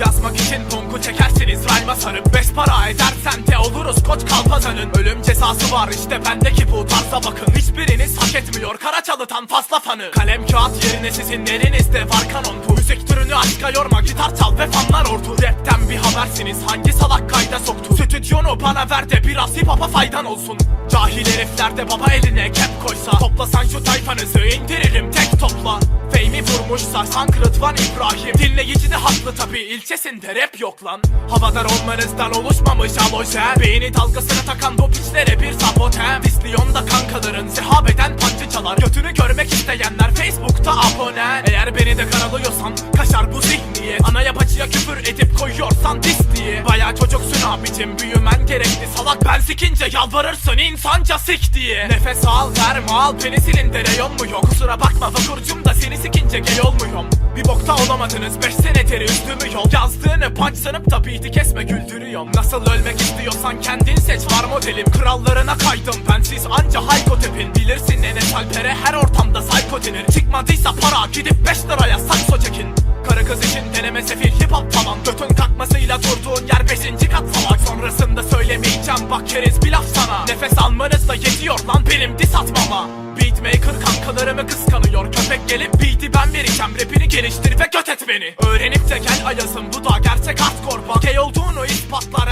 yazmak için bonku çekersiniz. Rayma sarıp Beş para edersen de oluruz koç kalpazanın. Ölüm cezası var işte bendeki bu tarza bakın. Hiçbiriniz hak etmiyor kara çalıtan fazla fanı. Kalem kağıt yerine sizin elinizde var kanon. Bu Müzik türünü aşka yorma gitar çal ve fanlar ordu. Rapten bir habersiniz hangi salak kayda soktu? Stüdyonu bana ver de biraz hip hop'a faydan olsun. Cahil herifler de baba eline kep koysa Toplasan şu tayfanızı indiririm tek topla Fame'i vurmuşsa Sank Rıdvan İbrahim. Dinleyici de haklı tabi ilçesinde rap yok lan. Havadar olmanızdan oluşmamış alojen Beyni dalgasına takan bu piçlere bir sabotem. Disliyonda kankaların sehabeden pancı çalar. Götünü görmek isteyenler Facebook'ta abone. Eğer beni de karalıyorsan kaşar bu zihniyet. Ana yapıcıya küfür edip koyuyorsan dis diye Baya çocuksun abicim. Büyümen gerekli. Salak Ben sikince yalvarırsın insanca sik diye. Nefes al verme al. Penisilin de reyon mu yok? Kusura bakma vakurcum da seni sikince gay olmuyorum Bir bokta olamadınız. 5 senedir üstümü yol. Yazdığını punch sanıp da beat'i kesme güldürüyorum. Nasıl ölmek istiyorsan kendin seç. Var modelim Krallarına kaydım. Ben siz anca hayko tepin. Bilirsin Enes Alper'e her ortamda psycho denir. Çıkmadıysa para gidip 5 liraya sakso çekin. Karı kız için deneme sefil hip hop tamam. Götün bak keriz bir laf sana. Nefes almanızla yetiyor lan benim dis atmama. Beatmaker kankalarımı kıskanıyor Köpek gelip beat'i ben vereceğim. Rapini geliştir ve göt et beni. Öğrenip de gel ayasın bu da gerçek hardcore Gay olduğunu ispatlar